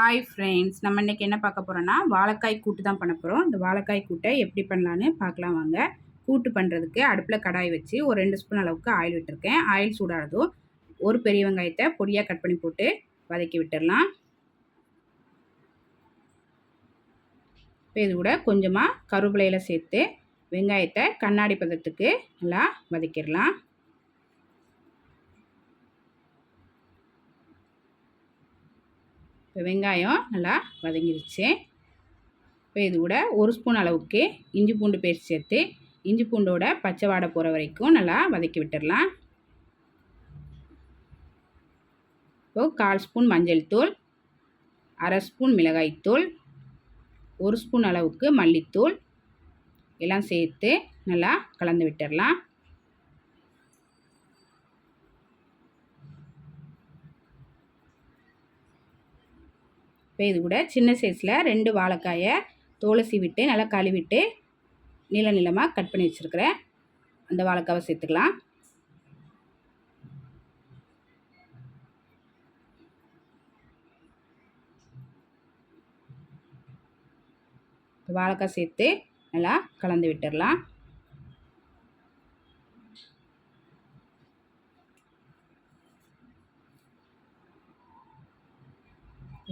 Hi friends நம்ம இன்றைக்கி என்ன பார்க்க போகிறோன்னா வாழைக்காய் கூட்டு தான் பண்ண போகிறோம் இந்த வாழைக்காய் கூட்டை எப்படி பண்ணலான்னு பார்க்கலாம் வாங்க. கூட்டு பண்ணுறதுக்கு அடுப்பில் கடாய் வச்சு ஒரு ரெண்டு ஸ்பூன் அளவுக்கு ஆயில் விட்டுருக்கேன். ஆயில் சூடானதும் ஒரு பெரிய வெங்காயத்தை பொடியாக கட் பண்ணி போட்டு வதக்கி விட்டுடலாம் இப்போ இது கூட கொஞ்சமாக கருவேலையில் சேர்த்து வெங்காயத்தை கண்ணாடி பதத்துக்கு நல்லா வதக்கிடலாம் இப்போ வெங்காயம் நல்லா வதங்கிருச்சு. இப்போ இது கூட ஒரு ஸ்பூன் அளவுக்கு இஞ்சி பூண்டு பேஸ்ட் சேர்த்து இஞ்சி பூண்டோட பச்சை வாடை போகிற வரைக்கும் நல்லா வதக்கி விட்டுடலாம். இப்போது கால் ஸ்பூன் மஞ்சள் தூள் அரை ஸ்பூன் மிளகாய்த்தூள் ஒரு ஸ்பூன் அளவுக்கு மல்லித்தூள் எல்லாம் சேர்த்து நல்லா கலந்து விட்டுடலாம். இப்போ இது கூட சின்ன சைஸில் ரெண்டு வாழைக்காயை துளசி விட்டு நல்லா கழுவிட்டு நீள நீளமாக கட் பண்ணி வச்சுருக்கிறேன். அந்த வாழைக்காவை சேர்த்துக்கலாம். வாழைக்காய் சேர்த்து நல்லா கலந்து விட்டுடலாம்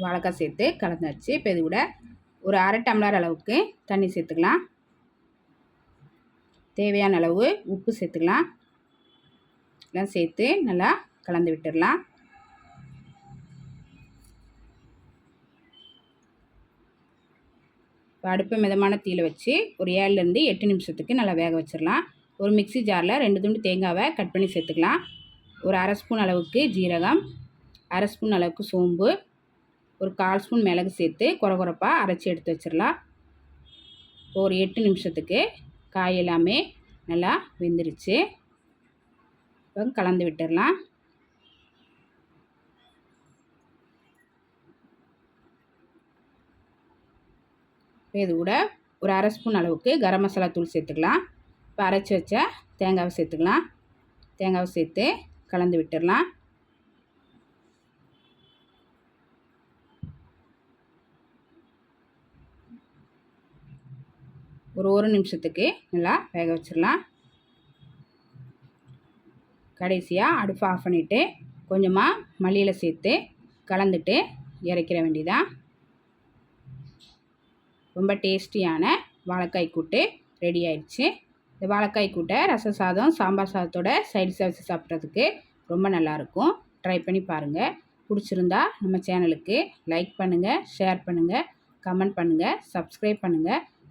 வாழைக்காய் சேர்த்து கலந்தாச்சு இப்போ இது கூட ஒரு அரை டம்ளர் அளவுக்கு தண்ணி சேர்த்துக்கலாம். தேவையான அளவு உப்பு சேர்த்துக்கலாம். எல்லாம் சேர்த்து நல்லா கலந்து விட்டுடலாம். அடுப்பு அடுப்பை மிதமான தீயில் வச்சு ஒரு ஏழுலேருந்து எட்டு நிமிஷத்துக்கு நல்லா வேக வச்சிடலாம். ஒரு மிக்சி ஜாரில் ரெண்டு துண்டு தேங்காவை கட் பண்ணி சேர்த்துக்கலாம். ஒரு அரை ஸ்பூன் அளவுக்கு ஜீரகம் அரை ஸ்பூன் அளவுக்கு சோம்பு ஒரு கால் ஸ்பூன் மிளகு சேர்த்து குறகுறப்பாக அரைச்சி எடுத்து வச்சிடலாம். ஒரு எட்டு நிமிஷத்துக்கு காய் எல்லாமே நல்லா வெந்துருச்சு. இப்போ கலந்து விட்டுடலாம். இது கூட ஒரு அரை ஸ்பூன் அளவுக்கு கரம் மசாலா தூள் சேர்த்துக்கலாம். இப்போ அரைச்சி வச்ச தேங்காவை சேர்த்துக்கலாம். தேங்காவை சேர்த்து கலந்து விட்டுடலாம். ஒரு ஒரு நிமிஷத்துக்கு நல்லா வேக வச்சிடலாம். கடைசியாக அடுப்பு ஆஃப் பண்ணிவிட்டு கொஞ்சமாக மல்லியில் சேர்த்து கலந்துட்டு இறக்கிற வேண்டிதான் ரொம்ப டேஸ்டியான வாழைக்காய் கூட்டு ரெடி ஆயிடுச்சு. இந்த வாழைக்காய் கூட்டை ரச சாதம் சாம்பார் சாதத்தோட சைடு வச்சு சாப்பிட்றதுக்கு ரொம்ப நல்லாயிருக்கும் ட்ரை பண்ணி பாருங்கள் பிடிச்சிருந்தா நம்ம சேனலுக்கு லைக் பண்ணுங்கள் ஷேர் பண்ணுங்கள் கமெண்ட் பண்ணுங்கள் சப்ஸ்கிரைப் பண்ணுங்கள்